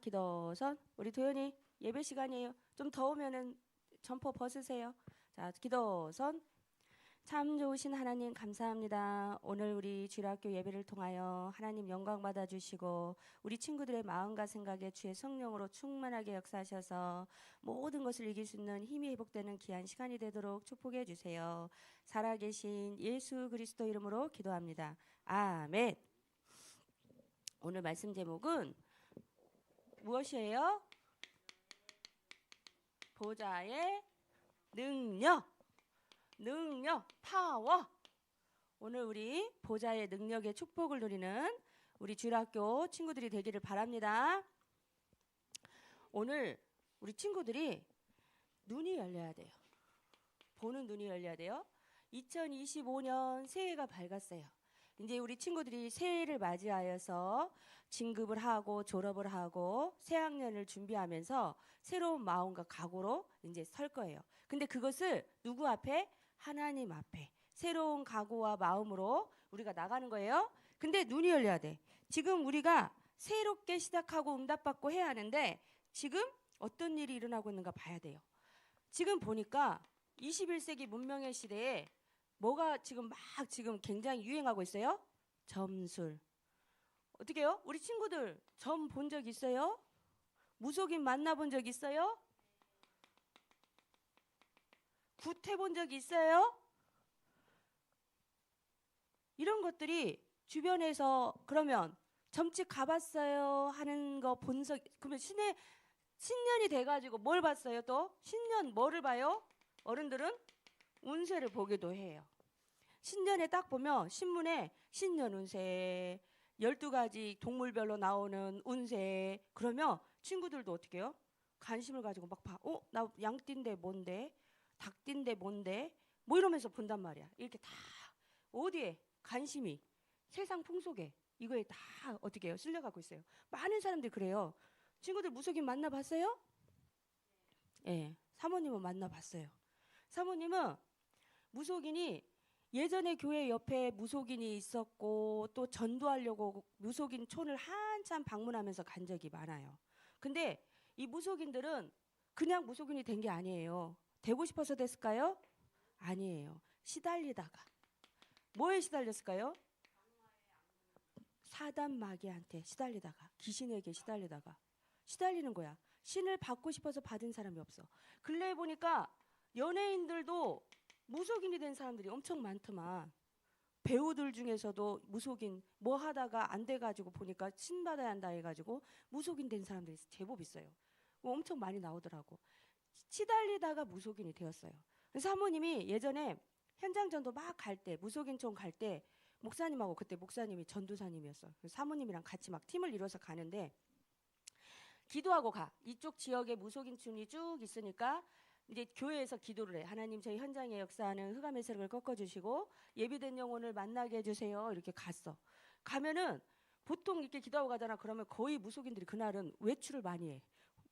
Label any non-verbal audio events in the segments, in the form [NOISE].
기도선 우리 도연이 예배 시간이에요. 좀 더우면은 점퍼 벗으세요. 자, 기도선 참 좋으신 하나님 감사합니다. 오늘 우리 주일학교 예배를 통하여 하나님 영광 받아 주시고 우리 친구들의 마음과 생각에 주의 성령으로 충만하게 역사하셔서 모든 것을 이길 수 있는 힘이 회복되는 귀한 시간이 되도록 축복해 주세요. 살아계신 예수 그리스도 이름으로 기도합니다. 아멘. 오늘 말씀 제목은 무엇이에요? 보좌의 능력. 능력, 파워. 오늘 우리 보좌의 능력의 축복을 누리는 우리 주일학교 친구들이 되기를 바랍니다. 오늘 우리 친구들이 눈이 열려야 돼요. 보는 눈이 열려야 돼요. 2025년 새해가 밝았어요. 이제 우리 친구들이 새해를 맞이하여서 진급을 하고 졸업을 하고 새 학년을 준비하면서 새로운 마음과 각오로 이제 설 거예요. 근데 그것을 누구 앞에? 하나님 앞에 새로운 각오와 마음으로 우리가 나가는 거예요. 근데 눈이 열려야 돼. 지금 우리가 새롭게 시작하고 응답받고 해야 하는데 지금 어떤 일이 일어나고 있는가 봐야 돼요. 지금 보니까 21세기 문명의 시대에 뭐가 지금 막 지금 굉장히 유행하고 있어요? 점술. 어떻게 해요? 우리 친구들 점 본 적 있어요? 무속인 만나본 적 있어요? 굿 해 본 적 있어요? 이런 것들이 주변에서 그러면 점집 가봤어요 하는 거 본적 그러면 신의 신년이 돼가지고 뭘 봤어요 또 신년 뭐를 봐요 어른들은 운세를 보기도 해요 신년에 딱 보면 신문에 신년 운세 12가지 동물별로 나오는 운세 그러면 친구들도 어떻게 해요 관심을 가지고 막 봐. 어? 나 양띠인데 뭔데? 닭띠인데 뭔데? 뭐 이러면서 본단 말이야. 이렇게 다 어디에 관심이 세상 풍속에 이거에 다 어떻게 해요? 쓸려가고 있어요. 많은 사람들이 그래요. 친구들 무속인 만나봤어요? 예, 네, 사모님은 만나봤어요. 사모님은 무속인이 예전에 교회 옆에 무속인이 있었고 또 전도하려고 무속인 촌을 한참 방문하면서 간 적이 많아요. 근데 이 무속인들은 그냥 무속인이 된 게 아니에요. 되고 싶어서 됐을까요? 아니에요. 시달리다가 뭐에 시달렸을까요? 사단 마귀한테 시달리다가 귀신에게 시달리다가 시달리는 거야. 신을 받고 싶어서 받은 사람이 없어. 근래에 보니까 연예인들도 무속인이 된 사람들이 엄청 많더만. 배우들 중에서도 무속인 뭐 하다가 안 돼가지고 보니까 신 받아야 한다 해가지고 무속인 된 사람들이 제법 있어요. 엄청 많이 나오더라고. 시달리다가 무속인이 되었어요. 사모님이 예전에 현장 전도 막 갈 때 무속인 총갈때 목사님하고 그때 목사님이 전도사님이었어. 사모님이랑 같이 막 팀을 이뤄서 가는데 기도하고 가. 이쪽 지역에 무속인 촌이 쭉 있으니까 이제 교회에서 기도를 해. 하나님 저희 현장에 역사하는 흑암의 세력을 꺾어주시고 예비된 영혼을 만나게 해주세요. 이렇게 갔어. 가면은 보통 이렇게 기도하고 가잖아. 그러면 거의 무속인들이 그날은 외출을 많이 해.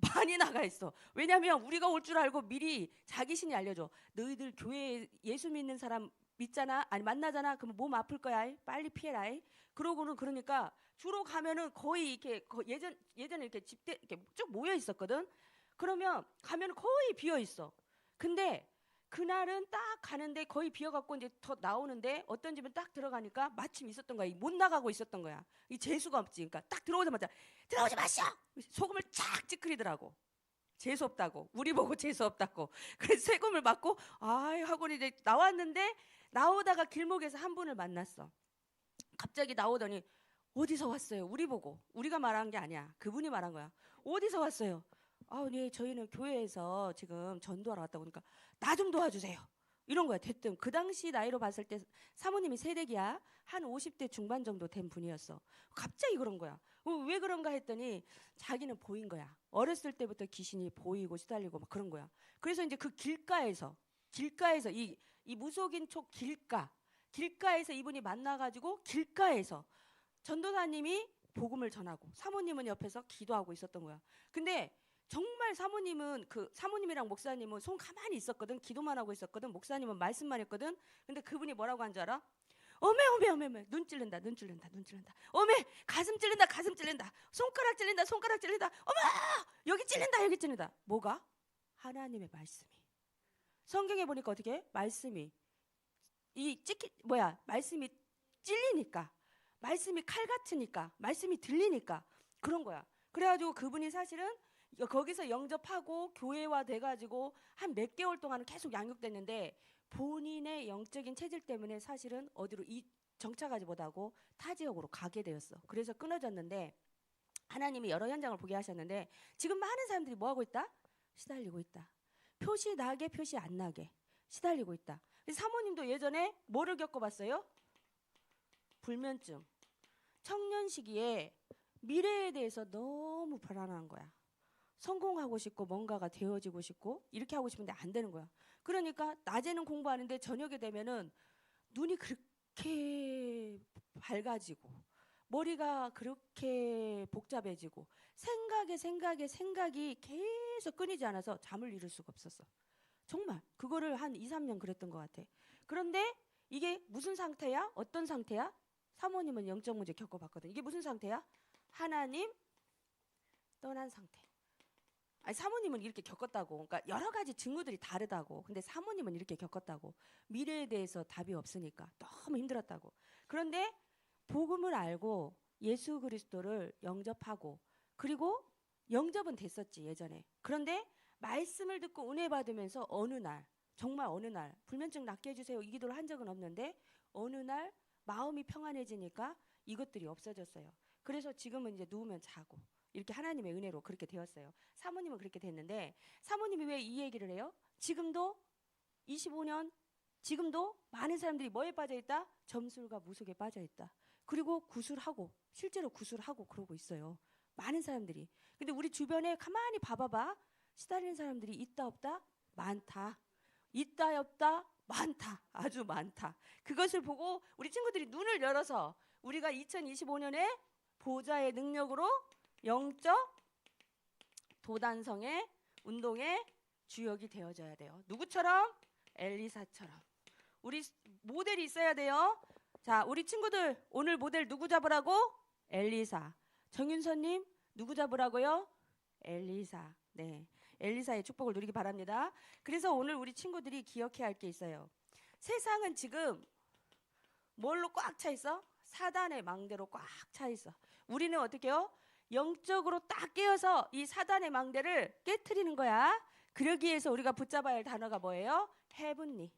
[LAUGHS] 많이 나가 있어. 왜냐하면 우리가 올 줄 알고 미리 자기 신이 알려줘. 너희들 교회에 예수 믿는 사람 믿잖아. 아니 만나잖아. 그러면 몸 아플 거야. 빨리 피해라. 그러고는 그러니까 주로 가면은 거의 이렇게 예전 예전에 이렇게 집대 이렇게 쭉 모여 있었거든. 그러면 가면 거의 비어 있어. 근데 그날은 딱 가는데 거의 비어갖고 이제 더 나오는데 어떤 집은 딱 들어가니까 마침 있었던 거야. 못 나가고 있었던 거야. 이 재수가 없지. 그러니까 딱 들어오자마자 들어오지 마시오. 소금을 쫙 찌끄리더라고. 재수 없다고. 우리 보고 재수 없다고. 그래서 세금을 맞고 아이 하고 이제 나왔는데 나오다가 길목에서 한 분을 만났어. 갑자기 나오더니 어디서 왔어요? 우리 보고. 우리가 말한 게 아니야. 그분이 말한 거야. 어디서 왔어요? 아, 네, 저희는 교회에서 지금 전도하러 왔다 보니까 나 좀 도와주세요. 이런 거야. 대뜸 그 당시 나이로 봤을 때 사모님이 세대기야 한 50대 중반 정도 된 분이었어. 갑자기 그런 거야. 어, 왜 그런가 했더니 자기는 보인 거야. 어렸을 때부터 귀신이 보이고 시달리고 막 그런 거야. 그래서 이제 그 길가에서 길가에서 이, 이 무속인 촉 길가 길가에서 이분이 만나가지고 길가에서 전도사님이 복음을 전하고 사모님은 옆에서 기도하고 있었던 거야. 근데 정말 사모님은 그 사모님이랑 목사님은 손 가만히 있었거든. 기도만 하고 있었거든. 목사님은 말씀만 했거든. 근데 그분이 뭐라고 한 줄 알아? 어메 어메 어메 어메 눈 찔른다 눈 찔른다 눈 찔른다 어메 가슴 찔른다 가슴 찔른다 손가락 찔린다 손가락 찔린다 어머 여기 찔린다 여기 찔린다 뭐가 하나님의 말씀이 성경에 보니까 어떻게 해? 말씀이 이 찌기 뭐야 말씀이 찔리니까 말씀이 칼 같으니까 말씀이 들리니까 그런 거야 그래가지고 그분이 사실은 여- 거기서 영접하고 교회화 돼가지고 한 몇 개월 동안 계속 양육됐는데 본인의 영적인 체질 때문에 사실은 어디로 이 정착하지 못하고 타 지역으로 가게 되었어. 그래서 끊어졌는데 하나님이 여러 현장을 보게 하셨는데 지금 많은 사람들이 뭐 하고 있다? 시달리고 있다. 표시 나게 표시 안 나게 시달리고 있다. 사모님도 예전에 뭐를 겪어봤어요? 불면증. 청년 시기에 미래에 대해서 너무 불안한 거야. 성공하고 싶고 뭔가가 되어지고 싶고 이렇게 하고 싶은데 안 되는 거야. 그러니까 낮에는 공부하는데 저녁에 되면은 눈이 그렇게 밝아지고 머리가 그렇게 복잡해지고 생각에 생각에 생각이 계속 끊이지 않아서 잠을 이룰 수가 없었어. 정말 그거를 한 2, 3년 그랬던 것 같아. 그런데 이게 무슨 상태야? 어떤 상태야? 사모님은 영적 문제 겪어봤거든. 이게 무슨 상태야? 하나님 떠난 상태. 아니 사모님은 이렇게 겪었다고. 그러니까 여러 가지 증후들이 다르다고. 근데 사모님은 이렇게 겪었다고. 미래에 대해서 답이 없으니까 너무 힘들었다고. 그런데 복음을 알고 예수 그리스도를 영접하고 그리고 영접은 됐었지 예전에. 그런데 말씀을 듣고 은혜 받으면서 어느 날 정말 어느 날 불면증 낫게 해주세요 이 기도를 한 적은 없는데 어느 날 마음이 평안해지니까 이것들이 없어졌어요. 그래서 지금은 이제 누우면 자고 이렇게 하나님의 은혜로 그렇게 되었어요. 사모님은 그렇게 됐는데 사모님이 왜 이 얘기를 해요? 지금도 25년 지금도 많은 사람들이 뭐에 빠져 있다? 점술과 무속에 빠져 있다. 그리고 구술하고 실제로 구술하고 그러고 있어요. 많은 사람들이. 근데 우리 주변에 가만히 봐봐봐. 시달리는 사람들이 있다 없다? 많다. 있다 없다? 많다. 아주 많다. 그것을 보고 우리 친구들이 눈을 열어서 우리가 2025년에 보좌의 능력으로 영적 도단성의 운동의 주역이 되어져야 돼요. 누구처럼? 엘리사처럼. 우리 모델이 있어야 돼요. 자, 우리 친구들 오늘 모델 누구 잡으라고? 엘리사. 정윤서님 누구 잡으라고요? 엘리사. 네, 엘리사의 축복을 누리기 바랍니다. 그래서 오늘 우리 친구들이 기억해야 할 게 있어요. 세상은 지금 뭘로 꽉 차 있어? 사단의 망대로 꽉 차 있어. 우리는 어떻게요? 영적으로 딱 깨어서 이 사단의 망대를 깨트리는 거야. 그러기 위해서 우리가 붙잡아야 할 단어가 뭐예요? 헤븐리.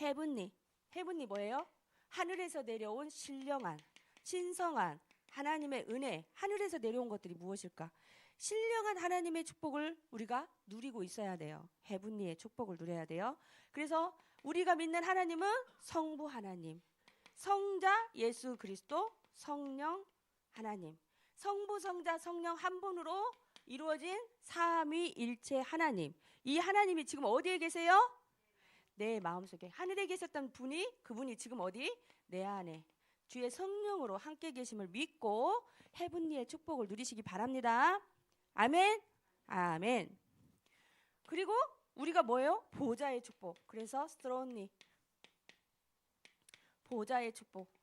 헤븐리. 헤븐리 뭐예요? 하늘에서 내려온 신령한, 신성한 하나님의 은혜, 하늘에서 내려온 것들이 무엇일까? 신령한 하나님의 축복을 우리가 누리고 있어야 돼요. 헤븐리의 축복을 누려야 돼요. 그래서 우리가 믿는 하나님은 성부 하나님, 성자 예수 그리스도, 성령 하나님. 성부, 성자, 성령 한 분으로 이루어진 삼위일체 하나님. 이 하나님이 지금 어디에 계세요? 내 마음속에 하늘에 계셨던 분이 그분이 지금 어디? 내 안에 주의 성령으로 함께 계심을 믿고 헤븐리의 축복을 누리시기 바랍니다. 아멘. 아멘. 그리고 우리가 뭐예요? 보좌의 축복. 그래서 스트론니 보좌의 축복.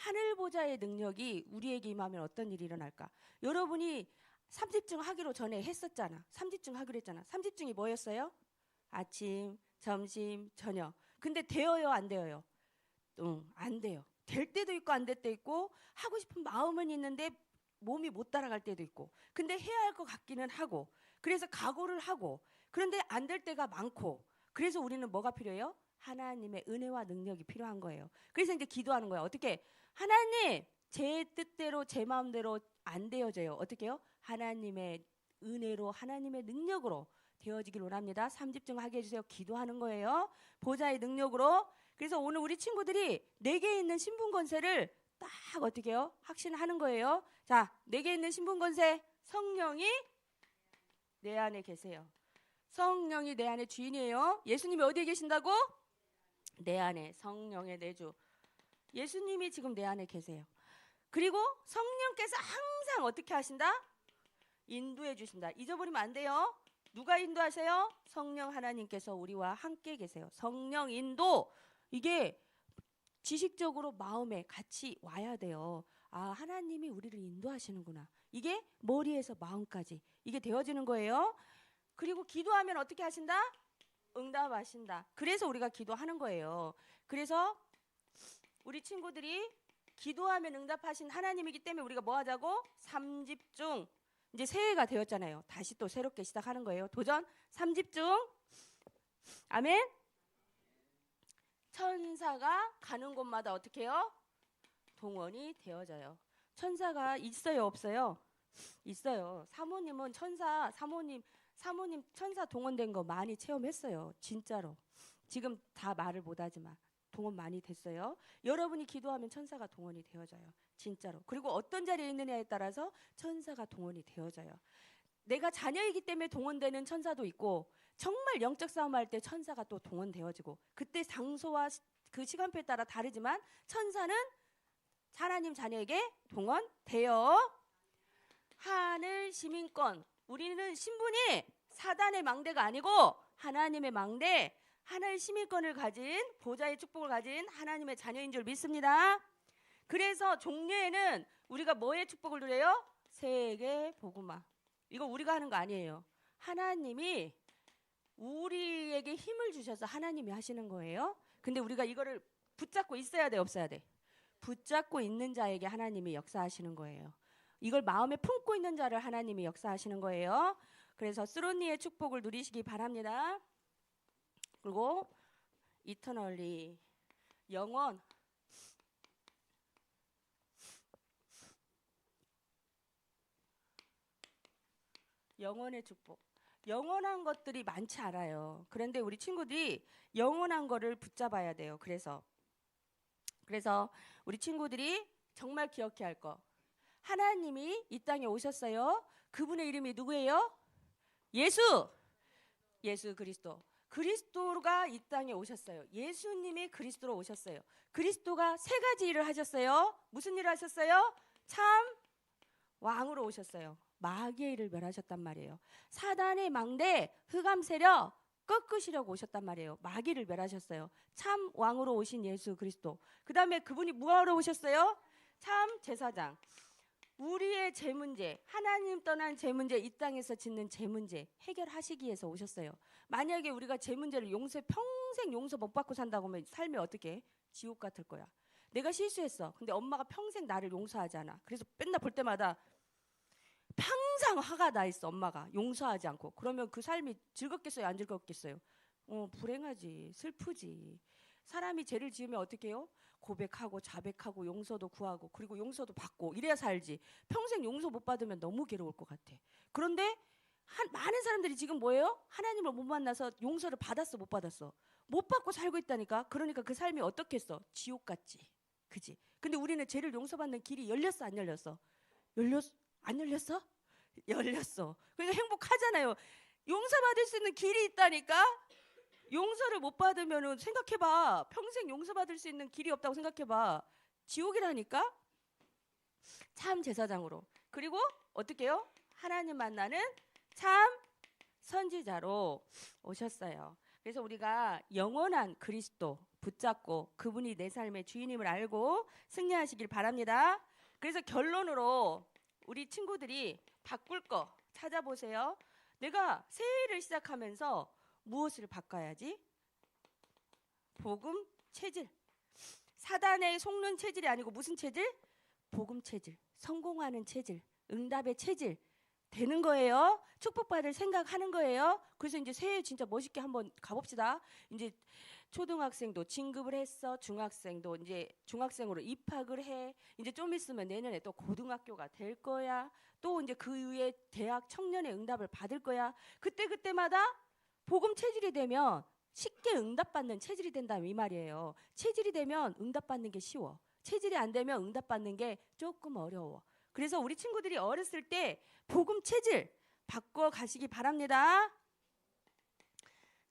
하늘 보좌의 능력이 우리에게 임하면 어떤 일이 일어날까? 여러분이 삼집중 하기로 전에 했었잖아. 삼집중 하기로 했잖아. 삼집중이 뭐였어요? 아침, 점심, 저녁. 근데 되어요, 안 되어요? 응, 안 돼요. 될 때도 있고 안 될 때도 있고 하고 싶은 마음은 있는데 몸이 못 따라갈 때도 있고. 근데 해야 할 것 같기는 하고. 그래서 각오를 하고. 그런데 안 될 때가 많고. 그래서 우리는 뭐가 필요해요? 하나님의 은혜와 능력이 필요한 거예요. 그래서 이제 기도하는 거야. 어떻게? 하나님, 제 뜻대로 제 마음대로 안 되어져요. 어떻게요? 하나님의 은혜로 하나님의 능력으로 되어지길 원합니다. 삼집중 하게 해주세요. 기도하는 거예요. 보좌의 능력으로. 그래서 오늘 우리 친구들이 내게 있는 신분 권세를 딱 어떻게 해요? 확신하는 거예요. 자, 내게 있는 신분 권세 성령이 내 안에 계세요. 성령이 내 안에 주인이에요. 예수님이 어디에 계신다고? 내 안에 성령의 내주. 예수님이 지금 내 안에 계세요. 그리고 성령께서 항상 어떻게 하신다? 인도해 주신다. 잊어버리면 안 돼요. 누가 인도하세요? 성령 하나님께서 우리와 함께 계세요. 성령 인도. 이게 지식적으로 마음에 같이 와야 돼요. 아, 하나님이 우리를 인도하시는구나. 이게 머리에서 마음까지 이게 되어지는 거예요. 그리고 기도하면 어떻게 하신다? 응답하신다. 그래서 우리가 기도하는 거예요. 그래서 우리 친구들이 기도하면 응답하신 하나님이기 때문에 우리가 뭐 하자고? 삼집중. 이제 새해가 되었잖아요. 다시 또 새롭게 시작하는 거예요. 도전 삼집중. 아멘. 천사가 가는 곳마다 어떻게 해요? 동원이 되어져요. 천사가 있어요, 없어요? 있어요. 사모님은 천사, 사모님, 사모님 천사 동원된 거 많이 체험했어요. 진짜로. 지금 다 말을 못 하지만 동원 많이 됐어요. 여러분이 기도하면 천사가 동원이 되어져요. 진짜로. 그리고 어떤 자리에 있느냐에 따라서 천사가 동원이 되어져요. 내가 자녀이기 때문에 동원되는 천사도 있고 정말 영적 싸움할 때 천사가 또 동원되어지고 그때 장소와 시- 그 시간표에 따라 다르지만 천사는 하나님 자녀에게 동원되어 하늘 시민권 우리는 신분이 사단의 망대가 아니고 하나님의 망대 하늘 시민권을 가진 보좌의 축복을 가진 하나님의 자녀인 줄 믿습니다. 그래서 종례에는 우리가 뭐의 축복을 누려요? 세계 복음화. 이거 우리가 하는 거 아니에요. 하나님이 우리에게 힘을 주셔서 하나님이 하시는 거예요. 근데 우리가 이거를 붙잡고 있어야 돼, 없어야 돼? 붙잡고 있는 자에게 하나님이 역사하시는 거예요. 이걸 마음에 품고 있는 자를 하나님이 역사하시는 거예요. 그래서 스론니의 축복을 누리시기 바랍니다. 그리고 이터널리 영원 영원의 축복. 영원한 것들이 많지 않아요. 그런데 우리 친구들이 영원한 거를 붙잡아야 돼요. 그래서 그래서 우리 친구들이 정말 기억해야 할 거. 하나님이 이 땅에 오셨어요. 그분의 이름이 누구예요? 예수. 예수 그리스도. 그리스도가 이 땅에 오셨어요. 예수님이 그리스도로 오셨어요. 그리스도가 세 가지 일을 하셨어요. 무슨 일을 하셨어요? 참 왕으로 오셨어요. 마귀의 일을 멸하셨단 말이에요. 사단의 망대 흑암 세력 꺾으시려고 오셨단 말이에요. 마귀를 멸하셨어요. 참 왕으로 오신 예수 그리스도. 그다음에 그분이 뭐하러 오셨어요? 참 제사장. 우리의 제 문제, 하나님 떠난 제 문제, 이 땅에서 짓는 제 문제 해결하시기 위해서 오셨어요. 만약에 우리가 제 문제를 용서 평생 용서 못 받고 산다고 하면 삶이 어떻게 해? 지옥 같을 거야. 내가 실수했어. 근데 엄마가 평생 나를 용서하지 않아. 그래서 맨날 볼 때마다 항상 화가 나 있어. 엄마가 용서하지 않고. 그러면 그 삶이 즐겁겠어요? 안 즐겁겠어요? 어, 불행하지. 슬프지. 사람이 죄를 지으면 어떻게 해요? 고백하고 자백하고 용서도 구하고 그리고 용서도 받고 이래야 살지. 평생 용서 못 받으면 너무 괴로울 것 같아. 그런데 한, 많은 사람들이 지금 뭐예요? 하나님을 못 만나서 용서를 받았어, 못 받았어? 못 받고 살고 있다니까. 그러니까 그 삶이 어떻겠어? 지옥 같지. 그지? 근데 우리는 죄를 용서받는 길이 열렸어, 안 열렸어? 열렸, 안 열렸어? 열렸어. 그래서 행복하잖아요. 용서받을 수 있는 길이 있다니까? 용서를 못 받으면은 생각해봐. 평생 용서받을 수 있는 길이 없다고 생각해봐. 지옥이라니까? 참 제사장으로. 그리고 어떻게요? 하나님 만나는 참 선지자로 오셨어요. 그래서 우리가 영원한 그리스도 붙잡고 그분이 내 삶의 주인임을 알고 승리하시길 바랍니다. 그래서 결론으로 우리 친구들이 바꿀 거 찾아보세요. 내가 새해를 시작하면서 무엇을 바꿔야지? 복음 체질. 사단의 속는 체질이 아니고 무슨 체질? 복음 체질. 성공하는 체질. 응답의 체질. 되는 거예요. 축복받을 생각하는 거예요. 그래서 이제 새해 진짜 멋있게 한번 가봅시다. 이제 초등학생도 진급을 했어. 중학생도 이제 중학생으로 입학을 해. 이제 좀 있으면 내년에 또 고등학교가 될 거야. 또 이제 그 위에 대학 청년의 응답을 받을 거야. 그때 그때마다 복음 체질이 되면 쉽게 응답받는 체질이 된다면 이 말이에요. 체질이 되면 응답받는 게 쉬워. 체질이 안 되면 응답받는 게 조금 어려워. 그래서 우리 친구들이 어렸을 때 복음 체질 바꿔 가시기 바랍니다.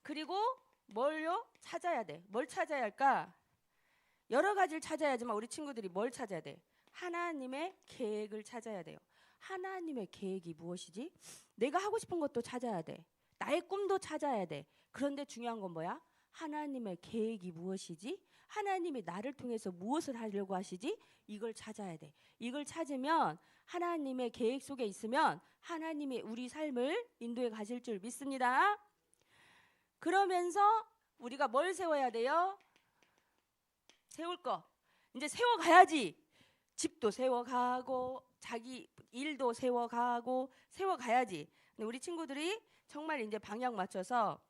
그리고 뭘요? 찾아야 돼. 뭘 찾아야 할까? 여러 가지를 찾아야지만 우리 친구들이 뭘 찾아야 돼? 하나님의 계획을 찾아야 돼요. 하나님의 계획이 무엇이지? 내가 하고 싶은 것도 찾아야 돼. 나의 꿈도 찾아야 돼. 그런데 중요한 건 뭐야? 하나님의 계획이 무엇이지? 하나님이 나를 통해서 무엇을 하려고 하시지? 이걸 찾아야 돼. 이걸 찾으면 하나님의 계획 속에 있으면 하나님이 우리 삶을 인도에 가실 줄 믿습니다. 그러면서 우리가 뭘 세워야 돼요? 세울 거. 이제 세워가야지. 집도 세워가고 자기 일도 세워가고 세워가야지. 근데 우리 친구들이 정말 이제 방향 맞춰서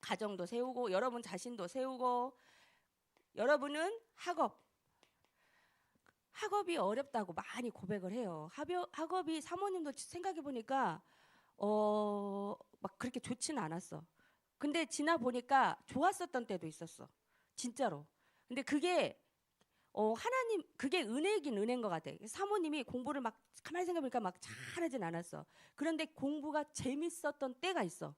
가정도 세우고 여러분 자신도 세우고 여러분은 학업 학업이 어렵다고 많이 고백을 해요. 학여, 학업 이 사모님도 생각해 보니까 어 막 그렇게 좋지는 않았어. 근데 지나 보니까 좋았었던 때도 있었어. 진짜로. 근데 그게 어 하나님 그게 은혜긴 은혜인 것 같아. 사모님이 공부를 막 가만히 생각해 보니까 막 잘하진 않았어. 그런데 공부가 재밌었던 때가 있어.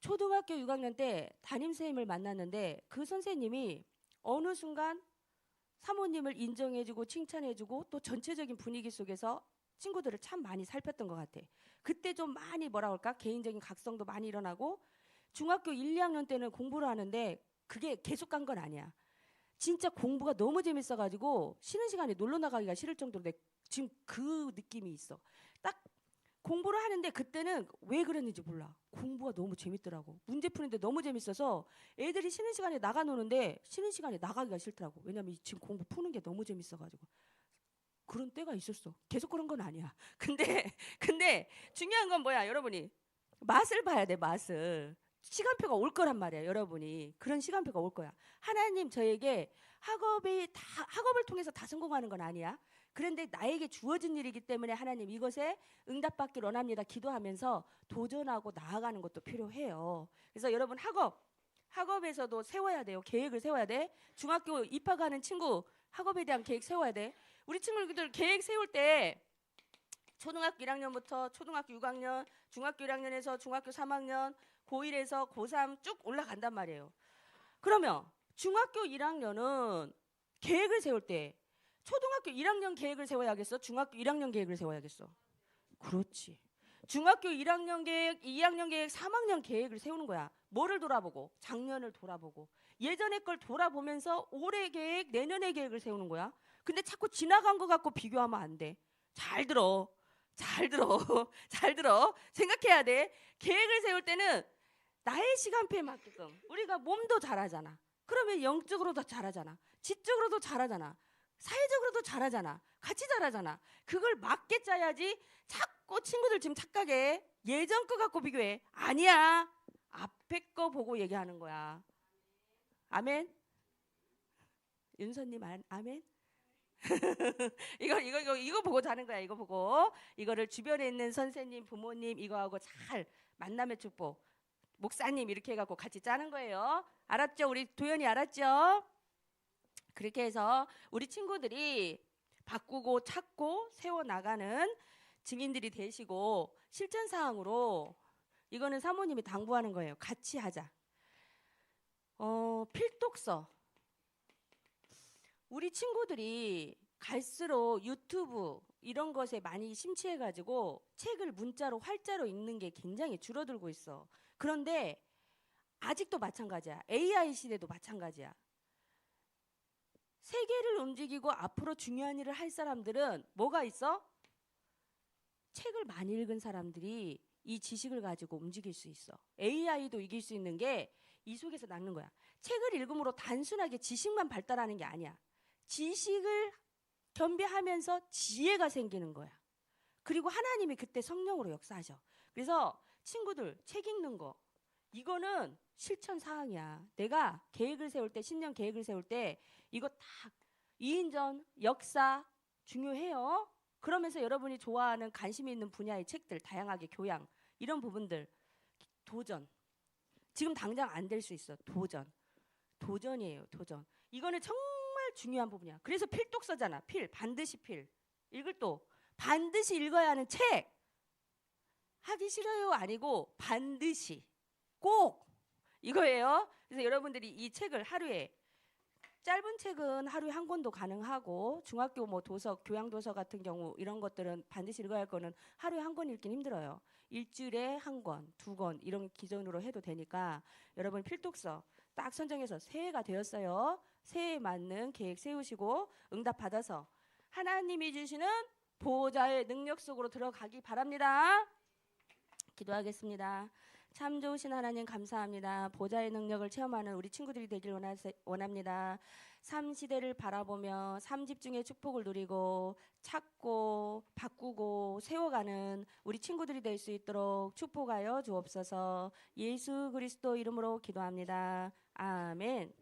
초등학교 6학년 때 담임 선생님을 만났는데 그 선생님이 어느 순간 사모님을 인정해주고 칭찬해주고 또 전체적인 분위기 속에서 친구들을 참 많이 살폈던 것 같아. 그때 좀 많이 뭐라 그럴까 개인적인 각성도 많이 일어나고 중학교 1, 2학년 때는 공부를 하는데 그게 계속 간 건 아니야. 진짜 공부가 너무 재밌어가지고 쉬는 시간에 놀러 나가기가 싫을 정도로 내 지금 그 느낌이 있어. 딱 공부를 하는데 그때는 왜 그랬는지 몰라. 공부가 너무 재밌더라고. 문제 푸는데 너무 재밌어서 애들이 쉬는 시간에 나가 노는데 쉬는 시간에 나가기가 싫더라고. 왜냐면 지금 공부 푸는 게 너무 재밌어가지고. 그런 때가 있었어. 계속 그런 건 아니야. [LAUGHS] 근데 근데 중요한 건 뭐야, 여러분이 맛을 봐야 돼, 맛을. 시간표가 올 거란 말이야, 여러분이. 그런 시간표가 올 거야. 하나님 저에게 학업이 다 학업을 통해서 다 성공하는 건 아니야. 그런데 나에게 주어진 일이기 때문에 하나님 이것에 응답받기 원합니다. 기도하면서 도전하고 나아가는 것도 필요해요. 그래서 여러분 학업 학업에서도 세워야 돼요. 계획을 세워야 돼. 중학교 입학하는 친구 학업에 대한 계획 세워야 돼. 우리 친구들 계획 세울 때 초등학교 1학년부터 초등학교 6학년, 중학교 1학년에서 중학교 3학년, 고1에서 고3 쭉 올라간단 말이에요. 그러면 중학교 1학년은 계획을 세울 때 초등학교 1학년 계획을 세워야겠어? 중학교 1학년 계획을 세워야겠어? 그렇지. 중학교 1학년 계획, 2학년 계획, 3학년 계획을 세우는 거야. 뭐를 돌아보고? 작년을 돌아보고. 예전의 걸 돌아보면서 올해 계획, 내년의 계획을 세우는 거야. 근데 자꾸 지나간 거 갖고 비교하면 안 돼. 잘 들어. 잘 들어. [LAUGHS] 잘 들어. 생각해야 돼. 계획을 세울 때는 나의 시간표에 맞게끔 우리가 몸도 잘하잖아. 그러면 영적으로도 잘하잖아. 지적으로도 잘하잖아. 사회적으로도 잘하잖아. 같이 잘하잖아. 그걸 맞게 짜야지 자꾸 친구들 지금 착각해. 예전 거 갖고 비교해. 아니야. 앞에 거 보고 얘기하는 거야. 아멘. 윤서님 아- 아멘. [LAUGHS] 이거 이거 이거 이거 보고 자는 거야. 이거 보고 이거를 주변에 있는 선생님, 부모님 이거하고 잘 만남의 축복, 목사님 이렇게 해갖고 같이 짜는 거예요. 알았죠? 우리 도연이 알았죠? 그렇게 해서 우리 친구들이 바꾸고 찾고 세워 나가는 증인들이 되시고 실전 사항으로 이거는 사모님이 당부하는 거예요. 같이 하자. 어, 필독서. 우리 친구들이 갈수록 유튜브 이런 것에 많이 심취해 가지고 책을 문자로 활자로 읽는 게 굉장히 줄어들고 있어. 그런데 아직도 마찬가지야. AI 시대도 마찬가지야. 세계를 움직이고 앞으로 중요한 일을 할 사람들은 뭐가 있어? 책을 많이 읽은 사람들이 이 지식을 가지고 움직일 수 있어. AI도 이길 수 있는 게 이 속에서 낳는 거야. 책을 읽음으로 단순하게 지식만 발달하는 게 아니야. 지식을 겸비하면서 지혜가 생기는 거야. 그리고 하나님이 그때 성령으로 역사하셔. 그래서 친구들 책 읽는 거. 이거는 실천 사항이야. 내가 계획을 세울 때 신년 계획을 세울 때 이거 다 이인전 역사 중요해요. 그러면서 여러분이 좋아하는 관심 있는 분야의 책들 다양하게 교양 이런 부분들. 도전. 지금 당장 안 될 수 있어. 도전. 도전이에요 도전. 이거는 정말 중요한 부분이야. 그래서 필독서잖아 필. 반드시 필. 읽을 또. 반드시 읽어야 하는 책 하기 싫어요 아니고 반드시 꼭 이거예요 그래서 여러분들이 이 책을 하루에 짧은 책은 하루에 한 권도 가능하고 중학교 뭐 도서, 교양 도서 같은 경우 이런 것들은 반드시 읽어야 할 거는 하루에 한 권 읽긴 힘들어요. 일주일에 한 권, 두 권 이런 기준으로 해도 되니까 여러분 필독서 딱 선정해서 새해가 되었어요. 새해에 맞는 계획 세우시고 응답 받아서 하나님이 주시는 보호자의 능력 속으로 들어가기 바랍니다. 기도하겠습니다. 참 좋으신 하나님 감사합니다. 보좌의 능력을 체험하는 우리 친구들이 되길 원합니다. 삶 시대를 바라보며 삶 집중의 축복을 누리고 찾고 바꾸고 세워가는 우리 친구들이 될 수 있도록 축복하여 주옵소서. 예수 그리스도 이름으로 기도합니다. 아멘.